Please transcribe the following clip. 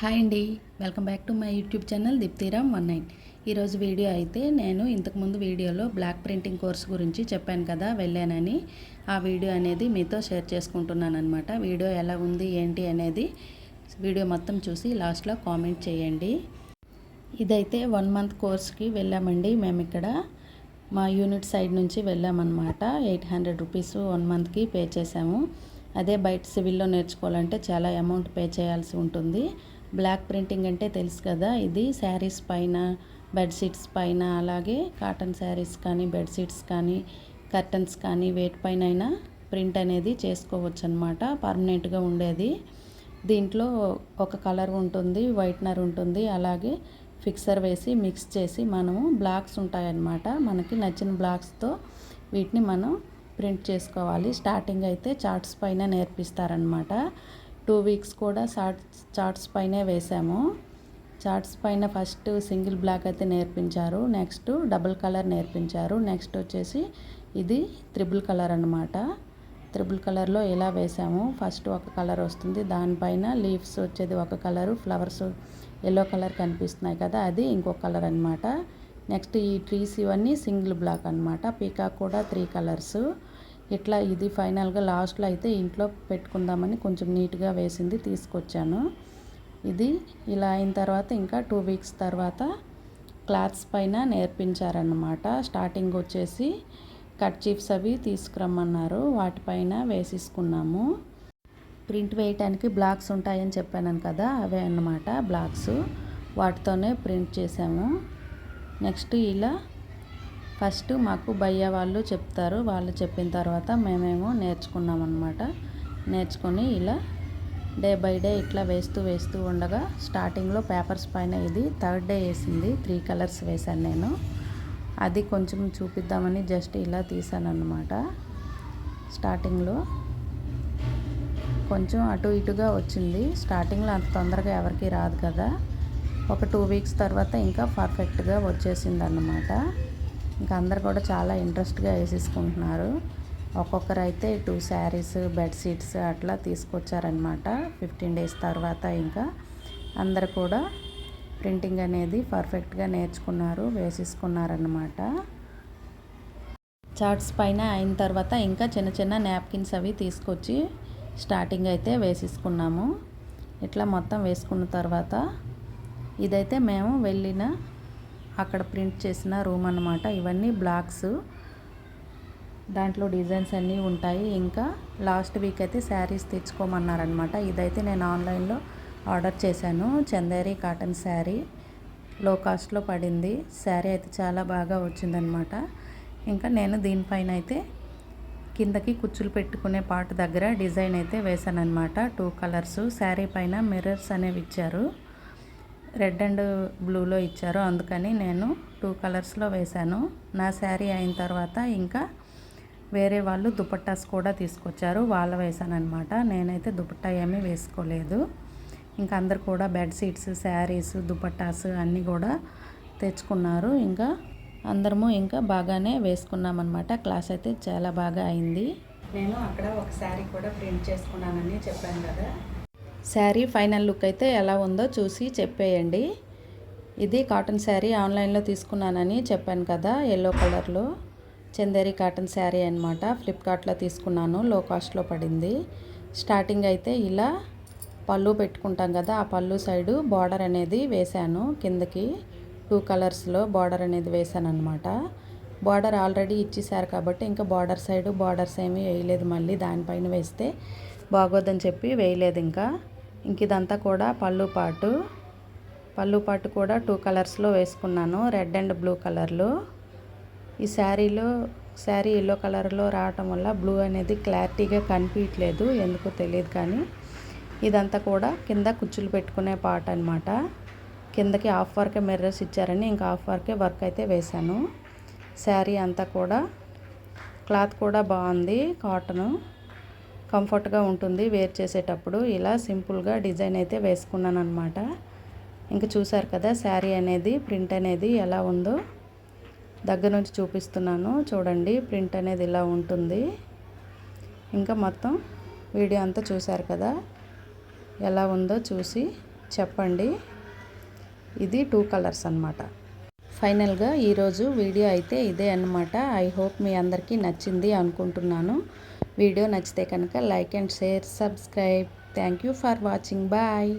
Hi అండి. Welcome back to my YouTube channel Deeptiram one nine. ఈరోజు video అయితే నేను ఇంతకుముందు వీడియోలో బ్లాక్ ప్రింటింగ్ కోర్స్ గురించి చెప్పాను కదా వెళ్ళానని. ఆ వీడియో అనేది మీతో షేర్ చేసుకుంటున్నాను అనమాట వీడియో ఎలా ఉంది ఏంటి అనేది వీడియో మొత్తం చూసి లాస్ట్లో కామెంట్ చేయండి. ఇదైతే వన్ మంత్ కోర్స్కి వెళ్ళామండి. మేము ఇక్కడ మా యూనిట్ సైడ్ నుంచి వెళ్ళామన్నమాట. ఎయిట్ హండ్రెడ్ రూపీస్ వన్ మంత్కి పే చేసాము అదే బయట సివిల్లో నేర్చుకోవాలంటే చాలా అమౌంట్ పే చేయాల్సి ఉంటుంది. బ్లాక్ ప్రింటింగ్ అంటే తెలుసు కదా ఇది శారీస్ పైన బెడ్షీట్స్ పైన అలాగే కాటన్ శారీస్ కానీ బెడ్షీట్స్ కానీ కర్టన్స్ కానీ వేటిపైన అయినా ప్రింట్ అనేది చేసుకోవచ్చు అనమాట పర్మనెంట్గా ఉండేది. దీంట్లో ఒక కలర్ ఉంటుంది వైట్నర్ ఉంటుంది అలాగే ఫిక్సర్ వేసి మిక్స్ చేసి మనము బ్లాక్స్ ఉంటాయన్నమాట. మనకి నచ్చిన బ్లాక్స్తో వీటిని మనం ప్రింట్ చేసుకోవాలి. స్టార్టింగ్ అయితే చార్ట్స్ పైన నేర్పిస్తారనమాట టూ వీక్స్ కూడా చార్ట్స్ చార్ట్స్ పైనే వేసాము. చార్ట్స్ పైన ఫస్ట్ సింగిల్ బ్లాక్ అయితే నేర్పించారు. నెక్స్ట్ డబుల్ కలర్ నేర్పించారు. నెక్స్ట్ వచ్చేసి ఇది త్రిబుల్ కలర్ అనమాట త్రిబుల్ కలర్లో ఇలా వేసాము. ఫస్ట్ ఒక కలర్ వస్తుంది. దానిపైన లీవ్స్ వచ్చేది ఒక కలరు. ఫ్లవర్స్ ఎల్లో కలర్ కనిపిస్తున్నాయి కదా అది ఇంకొక కలర్ అనమాట నెక్స్ట్ ఈ ట్రీస్ ఇవన్నీ సింగిల్ బ్లాక్ అనమాట పీకాక్ కూడా త్రీ కలర్స్. ఇట్లా ఇది ఫైనల్గా లాస్ట్లో అయితే ఇంట్లో పెట్టుకుందామని కొంచెం నీట్గా వేసింది తీసుకొచ్చాను. ఇది ఇలా అయిన తర్వాత ఇంకా టూ వీక్స్ తర్వాత క్లాత్స్ పైన నేర్పించారన్నమాట. స్టార్టింగ్ వచ్చేసి కట్ చీఫ్స్ అవి తీసుకురమ్మన్నారు. వాటిపైన వేసేసుకున్నాము. ప్రింట్ వేయటానికి బ్లాక్స్ ఉంటాయని చెప్పాను కదా అవే అన్నమాట బ్లాక్స్. వాటితోనే ప్రింట్ చేసాము. నెక్స్ట్ ఇలా ఫస్ట్ మాకు భయ్య వాళ్ళు చెప్తారు. వాళ్ళు చెప్పిన తర్వాత మేమేమో నేర్చుకున్నాం అనమాట నేర్చుకొని ఇలా డే బై డే ఇట్లా వేస్తూ వేస్తూ ఉండగా స్టార్టింగ్లో పేపర్స్ పైన ఇది థర్డ్ డే వేసింది. త్రీ కలర్స్ వేశాను నేను. అది కొంచెం చూపిద్దామని జస్ట్ ఇలా తీసాను అనమాట స్టార్టింగ్లో కొంచెం అటు ఇటుగా వచ్చింది. స్టార్టింగ్లో అంత తొందరగా ఎవరికి రాదు కదా. ఒక టూ వీక్స్ తర్వాత ఇంకా పర్ఫెక్ట్గా వచ్చేసింది అన్నమాట ఇంకా అందరు కూడా చాలా ఇంట్రెస్ట్గా వేసేసుకుంటున్నారు. ఒక్కొక్కరు అయితే టూ శారీస్ బెడ్షీట్స్ అట్లా తీసుకొచ్చారనమాట ఫిఫ్టీన్ డేస్ తర్వాత ఇంకా అందరు కూడా ప్రింటింగ్ అనేది పర్ఫెక్ట్గా నేర్చుకున్నారు వేసేసుకున్నారనమాట చార్ట్స్ పైన అయిన తర్వాత ఇంకా చిన్న చిన్న నాప్కిన్స్ అవి తీసుకొచ్చి స్టార్టింగ్ అయితే వేసేసుకున్నాము. ఇట్లా మొత్తం వేసుకున్న తర్వాత ఇదైతే మేము వెళ్ళిన అక్కడ ప్రింట్ చేసిన రూమ్ అనమాట ఇవన్నీ బ్లాక్స్. దాంట్లో డిజైన్స్ అన్నీ ఉంటాయి. ఇంకా లాస్ట్ వీక్ అయితే శారీస్ తెచ్చుకోమన్నారనమాట ఇదైతే నేను ఆన్లైన్లో ఆర్డర్ చేశాను. Chanderi cotton sari. లో కాస్ట్లో పడింది. శారీ అయితే చాలా బాగా వచ్చిందనమాట ఇంకా నేను దీనిపైన అయితే కిందకి కుచ్చులు పెట్టుకునే పార్ట్ దగ్గర డిజైన్ అయితే వేశాను అనమాట టూ కలర్స్. శారీ పైన మిర్రర్స్ అనేవి ఇచ్చారు. రెడ్ అండ్ బ్లూలో ఇచ్చారు. అందుకని నేను టూ కలర్స్లో వేశాను. నా శారీ అయిన తర్వాత ఇంకా వేరే వాళ్ళు దుపట్టాస్ కూడా తీసుకొచ్చారు. వాళ్ళ వేశానమాట అనమాట నేనైతే దుపట్టా ఏమీ వేసుకోలేదు. ఇంకా అందరు కూడా బెడ్షీట్స్ శారీస్ దుపట్టాస్ అన్నీ కూడా తెచ్చుకున్నారు. ఇంకా అందరము ఇంకా బాగానే వేసుకున్నామన్నమాట. క్లాస్ అయితే చాలా బాగా అయింది. నేను అక్కడ ఒక శారీ కూడా ప్రింట్ చేసుకున్నానని చెప్పాను కదా. శారీ ఫైనల్ లుక్ అయితే ఎలా ఉందో చూసి చెప్పేయండి. ఇది కాటన్ శారీ ఆన్లైన్లో తీసుకున్నానని చెప్పాను కదా ఎల్లో కలర్లో. చందేరి కాటన్ శారీ అనమాట ఫ్లిప్కార్ట్లో తీసుకున్నాను లో కాస్ట్లో పడింది. స్టార్టింగ్ అయితే ఇలా పళ్ళు పెట్టుకుంటాం కదా ఆ పళ్ళు సైడు బార్డర్ అనేది వేశాను. కిందకి టూ కలర్స్లో బార్డర్ అనేది వేశాను అనమాట బార్డర్ ఆల్రెడీ ఇచ్చేసారు కాబట్టి ఇంకా బార్డర్ సైడు బార్డర్స్ ఏమీ వేయలేదు మళ్ళీ. దానిపైన వేస్తే బాగోదని చెప్పి వేయలేదు ఇంకా. ఇంక ఇదంతా కూడా పళ్ళు పాటు. పళ్ళు పాటు కూడా టూ కలర్స్లో వేసుకున్నాను. రెడ్ అండ్ బ్లూ కలర్లో ఈ శారీలో శారీ ఎల్లో కలర్లో రావటం వల్ల బ్లూ అనేది క్లారిటీగా కనిపించట్లేదు. ఎందుకో తెలియదు కానీ ఇదంతా కూడా కింద కుచ్చులు పెట్టుకునే పార్ట్ అనమాట కిందకి హాఫ్ వర్కే మిర్రర్స్ ఇచ్చారని ఇంకా హాఫ్ వర్కే వర్క్ అయితే వేశాను. శారీ అంతా కూడా క్లాత్ కూడా బాగుంది. కాటను. కంఫర్ట్గా ఉంటుంది వేర్ చేసేటప్పుడు. ఇలా సింపుల్గా డిజైన్ అయితే వేసుకున్నాను అనమాట ఇంకా చూసారు కదా శారీ అనేది ప్రింట్ అనేది ఎలా ఉందో. దగ్గర నుంచి చూపిస్తున్నాను. చూడండి ప్రింట్ అనేది ఇలా ఉంటుంది. ఇంకా మొత్తం వీడియో అంతా చూసారు కదా ఎలా ఉందో చూసి చెప్పండి. ఇది టూ కలర్స్ అనమాట ఫైనల్గా ఈరోజు వీడియో అయితే ఇదే అనమాట ఐ హోప్ మీ అందరికీ నచ్చింది అనుకుంటున్నాను. వీడియో నచ్చితే కనుక like and share subscribe. Thank you for watching bye